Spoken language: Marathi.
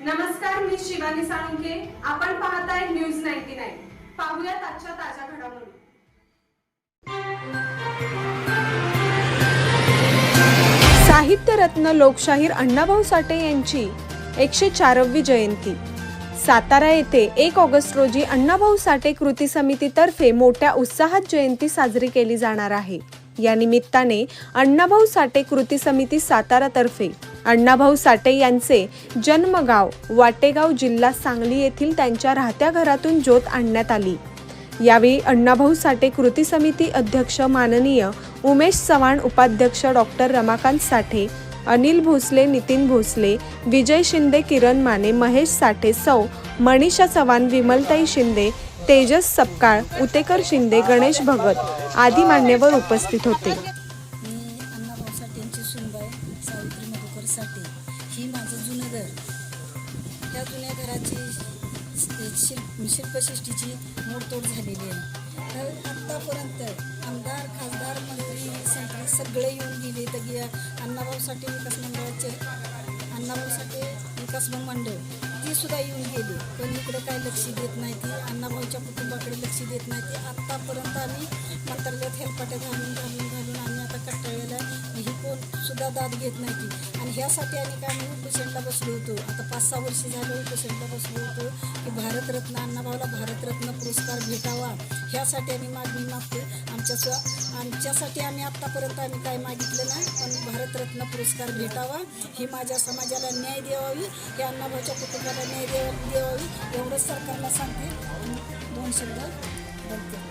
नमस्कार मी शिवानी साळुंके आपण पाहताय न्यूज नाईन्टी नाईन. पाहूयात आजच्या ताज्या घडामोडी. साहित्यरत्न लोकशाहीर अण्णाभाऊ साठे यांची एकशे चारवी जयंती. सातारा येथे एक ऑगस्ट रोजी अण्णाभाऊ साठे कृती समितीतर्फे मोठ्या उत्साहात जयंती साजरी केली जाणार आहे. या निमित्ताने अण्णाभाऊ साठे कृती समिती सातारातर्फे अण्णाभाऊ साठे यांचे जन्मगाव वाटेगाव जिल्हा सांगली येथील त्यांच्या राहत्या घरातून ज्योत आणण्यात आली. यावेळी अण्णाभाऊ साठे कृती समिती अध्यक्ष माननीय उमेश चव्हाण उपाध्यक्ष डॉक्टर रमाकांत साठे अनिल भोसले नितीन भोसले विजय शिंदे किरण माने महेश साठे सौ मनीषा चव्हाण विमलताई शिंदे तेजस सपकाळ उतेकर शिंदे गणेश भगत आदी मान्यवर उपस्थित होते. मी साठे ही माझं जुनं घर. ह्या जुन्या घराची शिल्प शिल्पसृष्टीची मोडतोड झालेली आहे. तर आत्तापर्यंत आमदार खासदार मंत्री सगळे सगळे येऊन गेले तर गे अण्णाभाऊ साठे विकास मंडळाचे अण्णाभाऊ साठे विकास मंडळ ती सुद्धा येऊन गेली. पण इकडे काय लक्ष देत नाही ती अण्णाभाऊच्या कुटुंबाकडे लक्ष देत नाही ती. आत्तापर्यंत आम्ही मंत्रालयात हेलपाट्या घालून घालून घालून आम्ही आता सुद्धा दाद घेत नाही आणि ह्यासाठी आम्ही काय म्हणून पेशंटला बसलो होतो? आता पाच सहा वर्ष झालं पेशंटला बसलो होतो की भारतरत्न अण्णाभाऊला भारतरत्न पुरस्कार भेटावा. ह्यासाठी आम्ही मागणी मागतो आमच्या स्व आमच्यासाठी आम्ही आत्तापर्यंत आम्ही काय मागितलं नाही पण भारतरत्न पुरस्कार भेटावा. ही माझ्या समाजाला न्याय द्यावावी हे अण्णाभाऊच्या कुटुंबाला न्याय द्यावा द्यावावी एवढंच सरकारला सांगते. दोन शब्द बोलते